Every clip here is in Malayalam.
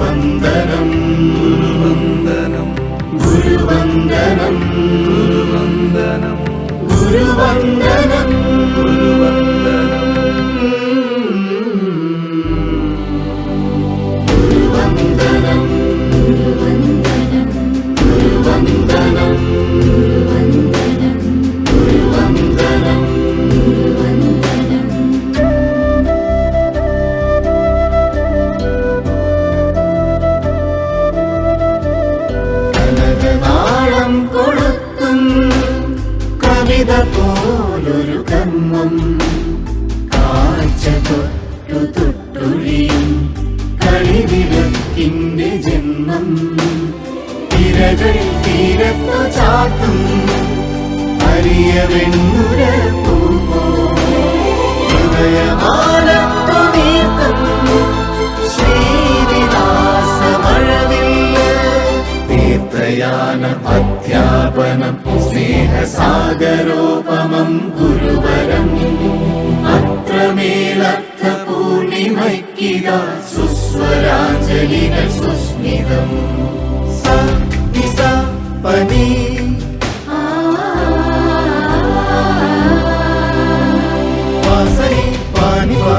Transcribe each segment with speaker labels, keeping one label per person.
Speaker 1: ഗുരുവന്ദനം ഗുരുവന്ദനം ഗുരുവന്ദനം ഗുരുവന്ദനം ഗുരുവന്ദനം ഗുരുവന്ദനം. കവിത പോലൊരു കർമ്മം. കാഴ്ച തൊട്ടു കളിവിളക്കിന്റെ ജന്മം. തിരകൾ തീരത്തു ചാട്ടും. यान अध्यापन स्नेहसागरोपमं गुरुवरम्। अत्र मेलब्धो निकिरा सुस्वराजनिकस्मिरम्
Speaker 2: सि सापदी वासी पाणि वा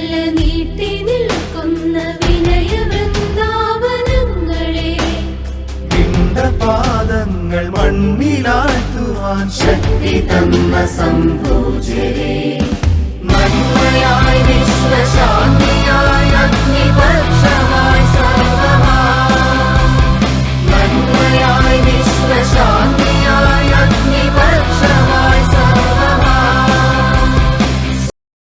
Speaker 1: പാദങ്ങൾ മണ്ണിലാഴ്ത്തുവാൻ ശക്തി തന്ന സംഭൂജരേ.